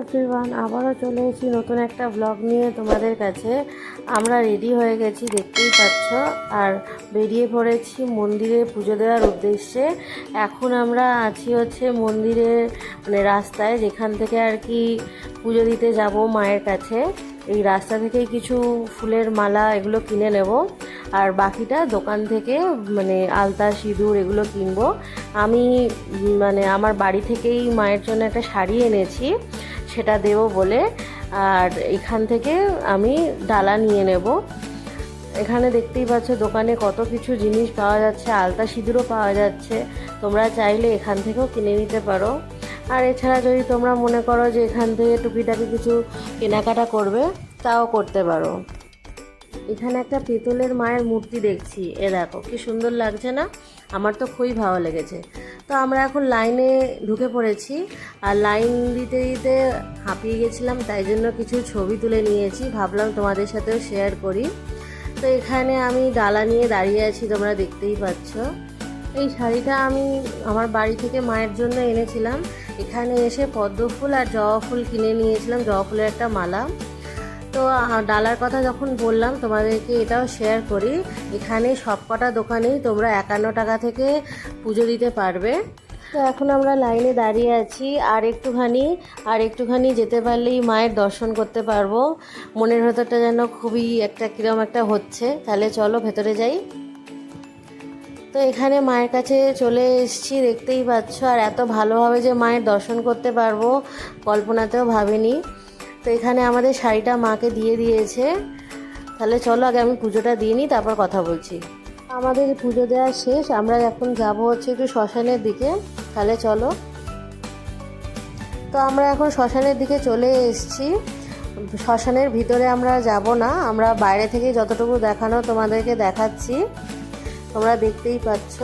Everyone আবারও চলে এসেছি নতুন একটা ব্লগ নিয়ে তোমাদের কাছে। আমরা রেডি হয়ে গেছি, দেখতেই পাচ্ছ। আর বেরিয়ে পড়েছি মন্দিরে পুজো দেওয়ার উদ্দেশ্যে। এখন আমরা আছি হচ্ছে মন্দিরের মানে রাস্তায়, যেখান থেকে আর কি পুজো দিতে যাব মায়ের কাছে। এই রাস্তা থেকেই কিছু ফুলের মালা এগুলো কিনে নেব। আর বাকিটা দোকান থেকে মানে আলতা, সিঁদুর এগুলো কিনবো। আমি মানে আমার বাড়ি থেকেই মায়ের জন্য একটা শাড়ি এনেছি। সেটা দেবো বলে। আর এখান থেকে আমি ডালা নিয়ে নেব। এখানে দেখতেই পাচ্ছ দোকানে কত কিছু জিনিস পাওয়া যাচ্ছে, আলতা সিঁদুরও পাওয়া যাচ্ছে। তোমরা চাইলে এখান থেকেও কিনে নিতে পারো। আর এছাড়া যদি তোমরা মনে করো যে এখান থেকে টুপিটাকে কিছু কেনাকাটা করবে, তাও করতে পারো। এখানে একটা পেতলের মায়ের মূর্তি দেখছি। এ দেখো, কি সুন্দর লাগছে না? আমার তো খুবই ভালো লেগেছে। তো আমরা এখন লাইনে ঢুকে পড়েছি আর লাইন দিতে দিতে হাঁপিয়ে গেছিলাম, তাই জন্য কিছু ছবি তুলে নিয়েছি। ভাবলাম তোমাদের সাথেও শেয়ার করি। তো এখানে আমি ডালা নিয়ে দাঁড়িয়ে আছি, তোমরা দেখতেই পাচ্ছ। এই শাড়িটা আমি আমার বাড়ি থেকে মায়ের জন্য এনেছিলাম। এখানে এসে পদ্ম ফুল আর জবা ফুল কিনে নিয়েছিলাম। জবা ফুলের একটা মালা। তো ডালার কথা যখন বললাম, তোমাদেরকে এটাও শেয়ার করি। এখানে সবকটা দোকানেই তোমরা একান্ন টাকা থেকে পুজো দিতে পারবে। তো এখন আমরা লাইনে দাঁড়িয়ে আছি। আর একটুখানি আর একটুখানি যেতে পারলেই মায়ের দর্শন করতে পারব। মনের ভেতরটা যেন খুবই একটা কিরম একটা হচ্ছে। তাহলে চলো ভেতরে যাই। তো এখানে মায়ের কাছে চলে এসেছি, দেখতেই পাচ্ছ। আর এত ভালোভাবে যে মায়ের দর্শন করতে পারব, কল্পনাতেও ভাবিনি। তো এখানে আমাদের শাড়িটা মাকে দিয়ে দিয়েছে। তাহলে চলো আগে আমি পুজোটা দিয়ে নিই, তারপর কথা বলছি। আমাদের পুজো দেওয়া শেষ, আমরা এখন যাব হচ্ছে একটু শ্মশানের দিকে। তাহলে চলো। তো আমরা এখন শ্মশানের দিকে চলে এসেছি। শ্মশানের ভিতরে আমরা যাব না, আমরা বাইরে থেকে যতটুকু দেখানো তোমাদেরকে দেখাচ্ছি, তোমরা দেখতেই পাচ্ছ।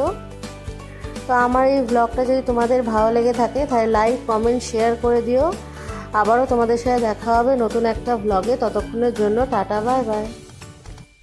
তো আমার এই ব্লগটা যদি তোমাদের ভালো লেগে থাকে, তাহলে লাইক কমেন্ট শেয়ার করে দিও। আবারও তোমাদের সাথে দেখা হবে নতুন একটা ব্লগে ততক্ষণের জন্য টাটা বাই বাই